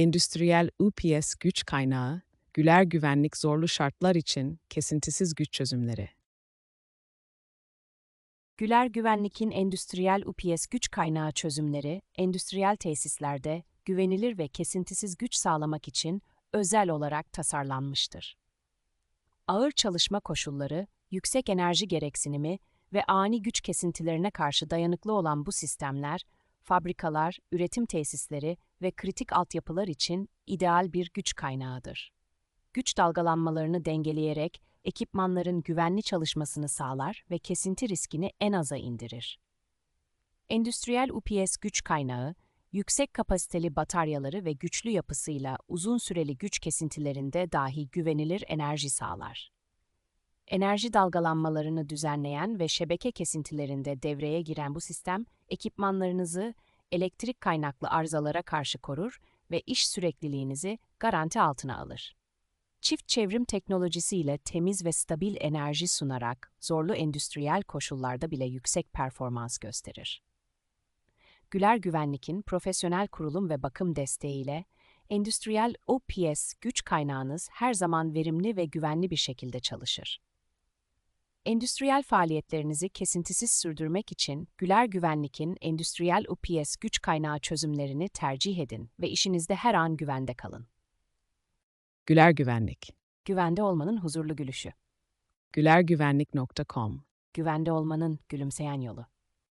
Endüstriyel UPS güç kaynağı, Güler güvenlik zorlu şartlar için kesintisiz güç çözümleri. Güler Güvenlik'in endüstriyel UPS güç kaynağı çözümleri, endüstriyel tesislerde güvenilir ve kesintisiz güç sağlamak için özel olarak tasarlanmıştır. Ağır çalışma koşulları, yüksek enerji gereksinimi ve ani güç kesintilerine karşı dayanıklı olan bu sistemler, fabrikalar, üretim tesisleri ve kritik altyapılar için ideal bir güç kaynağıdır. Güç dalgalanmalarını dengeleyerek ekipmanların güvenli çalışmasını sağlar ve kesinti riskini en aza indirir. Endüstriyel UPS güç kaynağı, yüksek kapasiteli bataryaları ve güçlü yapısıyla uzun süreli güç kesintilerinde dahi güvenilir enerji sağlar. Enerji dalgalanmalarını düzenleyen ve şebeke kesintilerinde devreye giren bu sistem, ekipmanlarınızı elektrik kaynaklı arızalara karşı korur ve iş sürekliliğinizi garanti altına alır. Çift çevrim teknolojisiyle temiz ve stabil enerji sunarak zorlu endüstriyel koşullarda bile yüksek performans gösterir. Güler Güvenlik'in profesyonel kurulum ve bakım desteğiyle endüstriyel OPS güç kaynağınız her zaman verimli ve güvenli bir şekilde çalışır. Endüstriyel faaliyetlerinizi kesintisiz sürdürmek için Güler Güvenlik'in endüstriyel OPS güç kaynağı çözümlerini tercih edin ve işinizde her an güvende kalın. Güler Güvenlik. Güvende olmanın huzurlu gülüşü. gülergüvenlik.com Güvende olmanın gülümseyen yolu.